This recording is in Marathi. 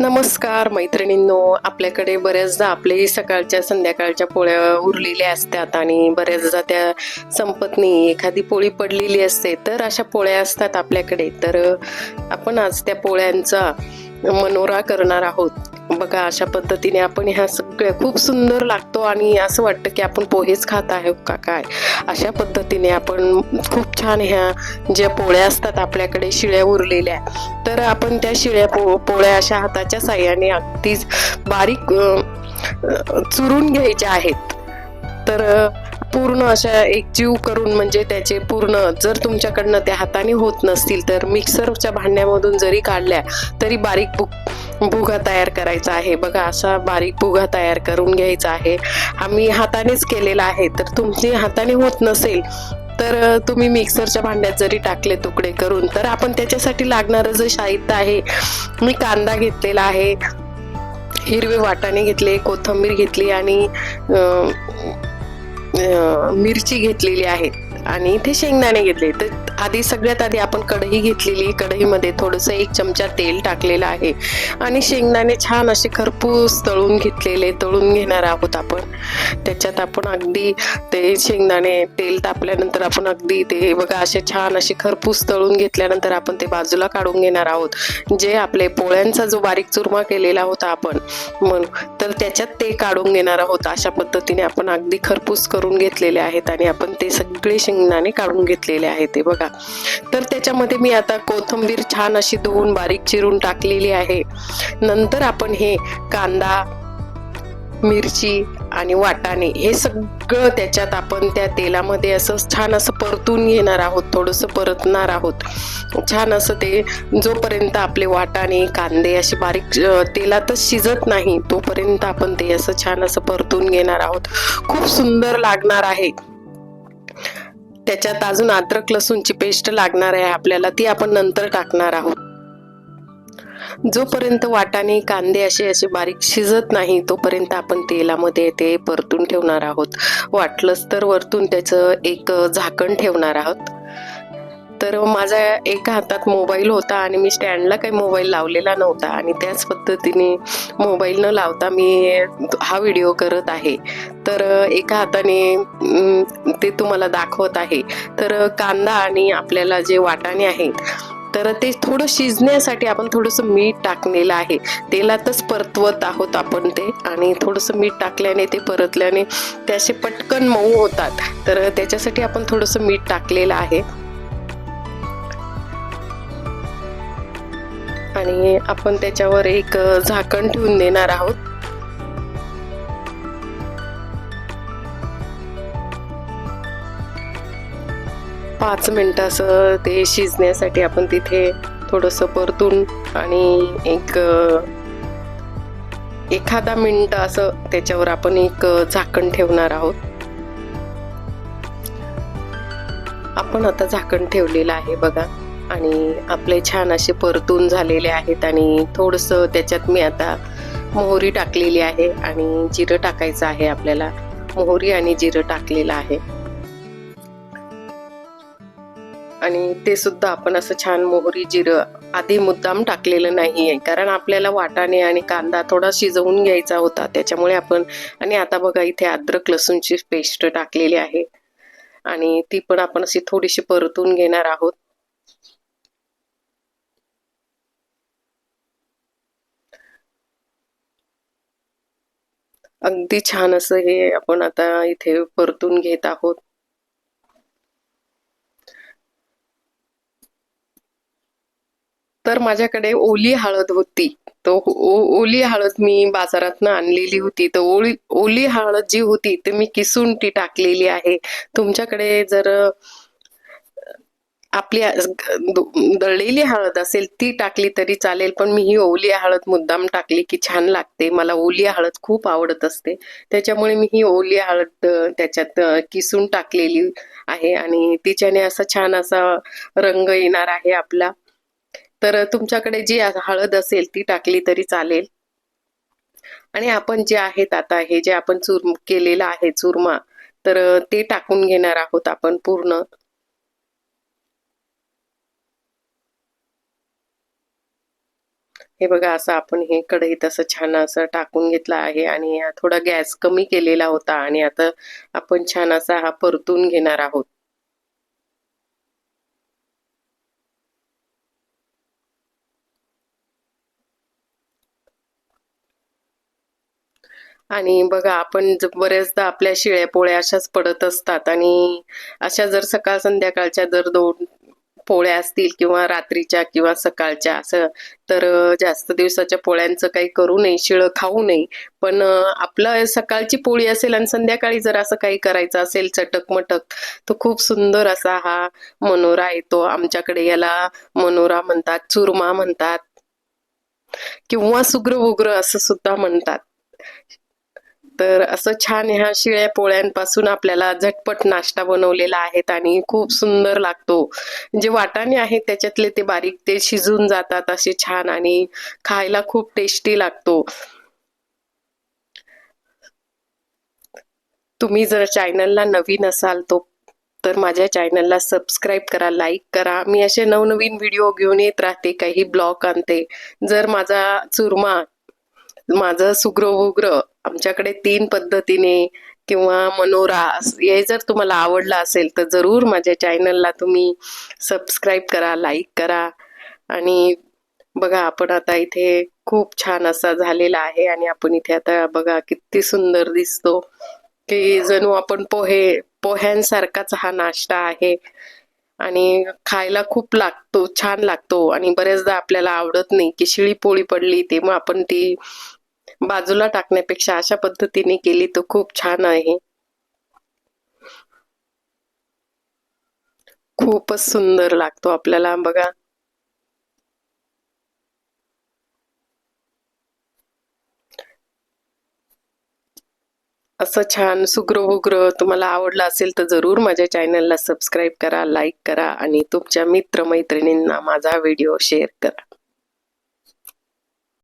नमस्कार मैत्रिणींनो. आपल्याकडे बऱ्याचदा आपले सकाळच्या संध्याकाळच्या पोळ्या उरलेल्या असतात आणि बऱ्याचदा त्या संपत नाही. एखादी पोळी पडलेली असते तर अशा पोळ्या असतात आपल्याकडे. तर आपण आज त्या पोळ्यांचा मनोरा करणार आहोत. बघा अशा पद्धतीने आपण ह्या सगळ्या खूप सुंदर लागतो आणि असं वाटतं की आपण पोहेच खात आहोत का काय? अशा पद्धतीने आपण खूप छान ह्या ज्या पोळ्या असतात आपल्याकडे शिळ्या उरलेल्या तर आपण त्या शिळ्या पो पोळ्या अशा हाताच्या साह्याने अगदीच बारीक चुरून घ्यायच्या आहेत. तर पूर्ण अशा एकजीव करून म्हणजे त्याचे पूर्ण जर तुमच्याकडनं त्या हाताने होत नसतील तर मिक्सरच्या भांड्यामधून जरी काढल्या तरी बारीक भु भुगा तयार करायचा आहे. बघा असा बारीक भुगा तयार करून घ्यायचा आहे. आम्ही हातानेच केलेला आहे. तर तुमची हाताने होत नसेल तर तुम्ही मिक्सरच्या भांड्यात जरी टाकले तुकडे करून तर आपण त्याच्यासाठी लागणारं जे साहित्य आहे मी कांदा घेतलेला आहे हिरवे वाटाणे घेतले कोथिंबीर घेतली आणि मिरची घेतलेली आहे आणि इथे शेंगदाणे घेतले. तर आधी सगळ्यात आधी आपण कढई घेतलेली. कढईमध्ये थोडंसं एक चमचा तेल टाकलेलं आहे. आणि शेंगदाणे छान असे खरपूस तळून घेतलेले तळून घेणार आहोत आपण. त्याच्यात आपण अगदी ते शेंगदाणे तेल तापल्यानंतर आपण अगदी ते बघा असे छान असे खरपूस तळून घेतल्यानंतर आपण ते बाजूला काढून घेणार आहोत. जे आपले पोळ्यांचा जो बारीक चुरमा केलेला होता आपण म्हणून तर त्याच्यात ते काढून घेणार आहोत. अशा पद्धतीने आपण अगदी खरपूस करून घेतलेले आहेत आणि आपण ते सगळे शेंग शेंगदाणे काढून घेतलेले आहे ते बघा. तर त्याच्यामध्ये मी आता कोथिंबीर छान अशी धुवून बारीक चिरून टाकलेली आहे. नंतर आपण हे कांदा मिरची आणि वाटाणे हे सगळं त्याच्यात आपण त्या तेलामध्ये असं छान असं परतून घेणार आहोत थोडंसं परतणार आहोत. छान असं ते जोपर्यंत आपले वाटाणे कांदे असे बारीक तेलातच शिजत नाही तोपर्यंत आपण ते असं छान असं परतून घेणार आहोत. खूप सुंदर लागणार आहे. त्याच्यात अजून अद्रक लसूणची पेस्ट लागणार आहे आपल्याला ती आपण नंतर टाकणार आहोत. जोपर्यंत वाटाणे कांदे असे असे बारीक शिजत नाही तोपर्यंत आपण तेलामध्ये ते परतून ठेवणार आहोत. वाटलंच तर वरतून त्याचं एक झाकण ठेवणार आहोत. तर माझा एका हातात मोबाईल होता आणि मी स्टँडला काही मोबाईल लावलेला नव्हता. आणि त्याच पद्धतीने मोबाईल न लावता मी हा व्हिडिओ करत आहे. तर एका हाताने ते तुम्हाला दाखवत आहे. तर कांदा आणि आपल्याला जे वाटाणे आहेत तर ते थोडं शिजण्यासाठी आपण थोडंसं मीठ टाकलेलं आहे. तेलातच परतवत आहोत आपण ते. आणि थोडंसं मीठ टाकल्याने ते परतल्याने ते असे पटकन मऊ होतात. तर त्याच्यासाठी आपण थोडंसं मीठ टाकलेलं आहे. आणि आपण त्याच्यावर एक झाकण ठेवून देणार आहोत. पाच मिनटं असं ते शिजण्यासाठी आपण तिथे थोडंसं परतून आणि एक एखादा मिनिट असं त्याच्यावर आपण एक झाकण ठेवणार आहोत. आपण आता झाकण ठेवलेलं आहे बघा. आणि आपले छान असे परतून झालेले आहेत आणि थोडंसं त्याच्यात मी आता मोहरी टाकलेली आहे आणि जिरं टाकायचं आहे आपल्याला. मोहरी आणि जिरं टाकलेलं आहे. आणि ते सुद्धा आपण असं छान मोहरी जिरं आधी मुद्दाम टाकलेलं नाही आहे कारण आपल्याला वाटाणे आणि कांदा थोडा शिजवून घ्यायचा होता. त्याच्यामुळे आपण आणि आता बघा इथे अद्रक लसूणची पेस्ट टाकलेली आहे. आणि ती पण आपण अशी थोडीशी परतून घेणार आहोत. अगदी छान असं हे आपण आता इथे परतून घेत आहोत. तर माझ्याकडे ओली हळद होती. तो ओ- ओली हळद मी बाजारातनं आणलेली होती. तर ओली ओली हळद जी होती ती मी किसून ती टाकलेली आहे. तुमच्याकडे जर आपली दळलेली हळद असेल ती टाकली तरी चालेल पण मी ही ओली हळद मुद्दाम टाकली की छान लागते. मला ओली हळद खूप आवडत असते. त्याच्यामुळे मी ही ओली हळद त्याच्यात किसून टाकलेली आहे आणि तिच्याने असा छान असा रंग येणार आहे आपला. तर तुमच्याकडे जी हळद असेल ती टाकली तरी चालेल. आणि आपण जे आहेत आता हे जे आपण चूर केलेलं आहे चुरमा तर ते टाकून घेणार आहोत आपण पूर्ण. हे बघा असं आपण हे कढईत असं छान असं टाकून घेतलं आहे आणि थोडा गॅस कमी केलेला होता आणि आता आपण छान असा हा परतून घेणार आहोत. आणि बघा आपण बऱ्याचदा आपल्या शिळ्या पोळ्या अशाच पडत असतात आणि अशा जर सकाळ संध्याकाळच्या जर दोन पोळ्या असतील किंवा रात्रीच्या किंवा सकाळच्या असं तर जास्त दिवसाच्या पोळ्यांचं काही करू नये शिळं खाऊ नये. पण आपलं सकाळची पोळी असेल आणि संध्याकाळी जर असं काही करायचं असेल चटक मटक तर खूप सुंदर असा हा मनोरा येतो आमच्याकडे. याला मनोरा म्हणतात चुरमा म्हणतात किंवा सुग्र उग्र असं सुद्धा म्हणतात. तर असं छान ह्या शिळ्या पोळ्यांपासून आपल्याला झटपट नाश्ता बनवलेला आहेत आणि खूप सुंदर लागतो. जे वाटाणे आहेत त्याच्यातले ते बारीक ते शिजून जातात असे छान आणि खायला खूप टेस्टी लागतो. तुम्ही जर चॅनलला नवीन असाल तो तर माझ्या चॅनलला सबस्क्राईब करा लाईक करा. मी असे नवनवीन व्हिडिओ घेऊन येत राहते काही ब्लॉग आणते. जर माझा चुरमा माझं सुग्र उग्र आमच्याकडे तीन पद्धतीने किंवा मनोरा हे जर तुम्हाला आवडला असेल तर जरूर माझ्या चॅनलला तुम्ही सबस्क्राईब करा लाईक करा. आणि बघा आपण आता इथे खूप छान असा झालेला आहे आणि आपण इथे आता बघा किती सुंदर दिसतो की जणू आपण पोहे पोह्यांसारखाच हा नाश्ता आहे. आणि खायला खूप लागतो छान लागतो. आणि बऱ्याचदा आपल्याला आवडत नाही की शिळी पोळी पडली तेव्हा आपण ती बाजूला टाकण्यापेक्षा अशा पद्धतीने केली तर खूप छान आहे. खूपच सुंदर लागतो आपल्याला बघा. असं छान सुग्र तुम्हाला आवडलं असेल तर जरूर माझ्या चॅनलला सबस्क्राईब करा लाईक करा आणि तुमच्या मित्रमैत्रिणींना माझा व्हिडिओ शेअर करा.